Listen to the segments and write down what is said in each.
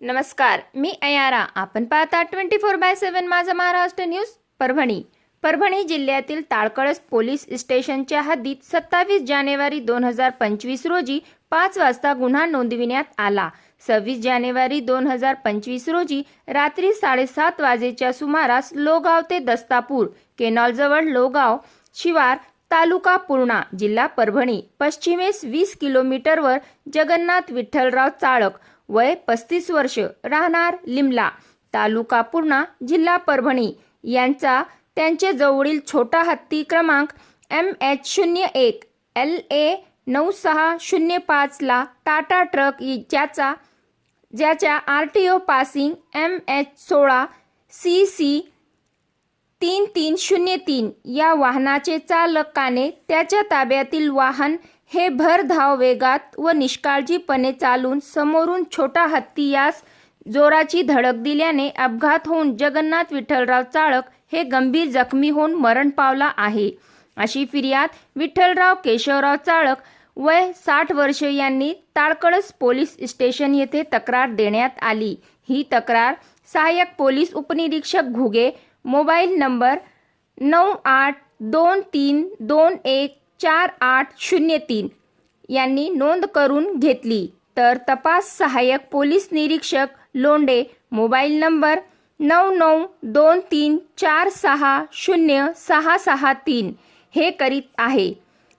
नमस्कार मी अयारा. आपण पाहता ट्वेंटी फोर बाय सेवन माझा महाराष्ट्र न्यूज परभणी. परभणी जिल्ह्यातील ताळकळस पोलीस स्टेशनच्या हद्दीत सत्तावीस जानेवारी दोन हजार पंचवीस रोजी पाच वाजता गुन्हा नोंदविण्यात आला. सव्वीस जानेवारी दोन हजार पंचवीस रोजी रात्री साडेसात वाजेच्या सुमारास लोगाव ते दस्तापूर केनॉलजवळ लोगाव शिवार तालुका पूर्णा जिल्हा परभणी पश्चिमेस वीस किलोमीटरवर जगन्नाथ विठ्ठलराव चाळक वय पस्तीस वर्ष राहणार लिमला तालुका पूर्णा जिल्हा परभणी. यांचा त्यांचे जवळील छोटा हत्ती क्रमांक एम एच शून्य एक एल ए नऊ सहा शून्य पाचला टाटा ट्रक इ- ज्याचा ज्याच्या R T O passing M H सोळा सी सी तीन तीन शून्य तीन या वाहनाचे चालकाने त्याच्या ताब्यातील वाहन हे भरधाव वेगात व निष्काळजीपणे चालून समोरून छोटा हत्ती यास जोराची धडक दिल्याने अपघात होऊन जगन्नाथ विठ्ठलराव चाळक हे गंभीर जखमी होऊन मरण पावला आहे. अशी फिर्याद विठ्ठलराव केशवराव चाळक वय साठ वर्ष यांनी ताळकळस पोलीस स्टेशन येथे तक्रार देण्यात आली. ही तक्रार सहाय्यक पोलीस उपनिरीक्षक घुगे मोबाईल नंबर नऊ आठ दोन तीन दोन एक चार आठ शून्य तीन यांनी नोंद करून घेतली. तर तपास सहाय्यक पोलीस निरीक्षक लोंडे मोबाईल नंबर नऊ नऊ दोन तीन चार सहा शून्य सहा सहा तीन हे करीत आहे.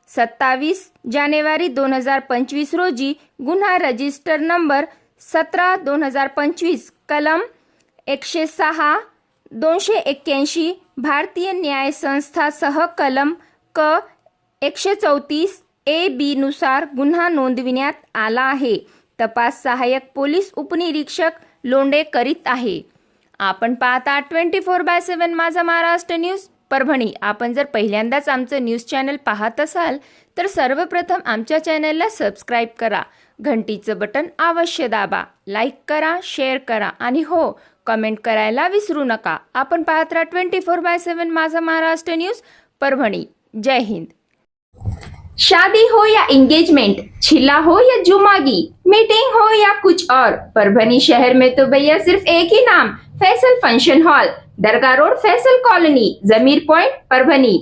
सत्तावीस जानेवारी दोन हजार पंचवीस रोजी गुन्हा रजिस्टर नंबर सतरा दोन हजार पंचवीस कलम एकशे सहा दोनशे एक्क्याऐंशी भारतीय न्याय संस्थासह कलम क एकशे चौतीस ए बीनुसार गुन्हा नोंदविण्यात आला आहे. तपास सहाय्यक पोलीस उपनिरीक्षक लोंडे करीत आहे. आपण पाहता ट्वेंटी फोर बाय सेवन माझा महाराष्ट्र न्यूज. परभणी आपण जर पहिल्यांदाच आमचं न्यूज चॅनल पाहत असाल तर सर्वप्रथम आमच्या चॅनलला सबस्क्राईब करा. घंटीचं बटन अवश्य दाबा. लाईक करा शेअर करा आणि हो कमेंट करायला विसरू नका. आपण पाहत राहा ट्वेंटी फोर बाय सेवन माझा महाराष्ट्र न्यूज परभणी. जय हिंद. शादी हो या एंगेजमेंट छिला हो या जुमागी मीटिंग हो या कुछ और. परभणी शहर में तो भैया सिर्फ एक ही नाम फैसल फ़ंक्शन हॉल, दरगाह road, Faisal colony, Zameer point, Parbhani.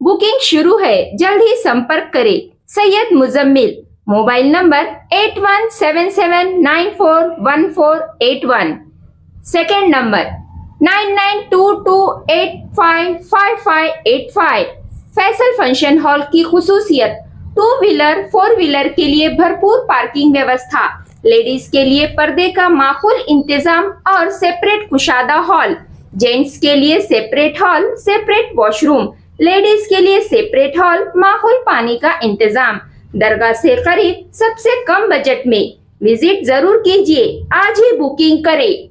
Booking शुरू है, जल्द ही संपर्क करें। Syed Muzammil, mobile number eight one seven seven nine four one four eight one. Second number, nine nine two two eight five five five eight five. Faisal function hall की खुसूसियत, two wheeler, four wheeler के लिए भरपूर parking व्यवस्था। Ladies के लिए पर्दे का माकूल इंतज़ाम और सेपरेट कुशादा हॉल। जेंट्स के लिए separate hall, separate washroom. Ladies के लिए सेपरेट हॉल, माहौल पानी का इंतज़ाम। दरगाह से करीब सबसे कम बजट में। विज़िट ज़रूर कीजिए। आज ही बुकिंग करें।